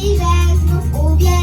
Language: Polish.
Mój żel znów ubiegł.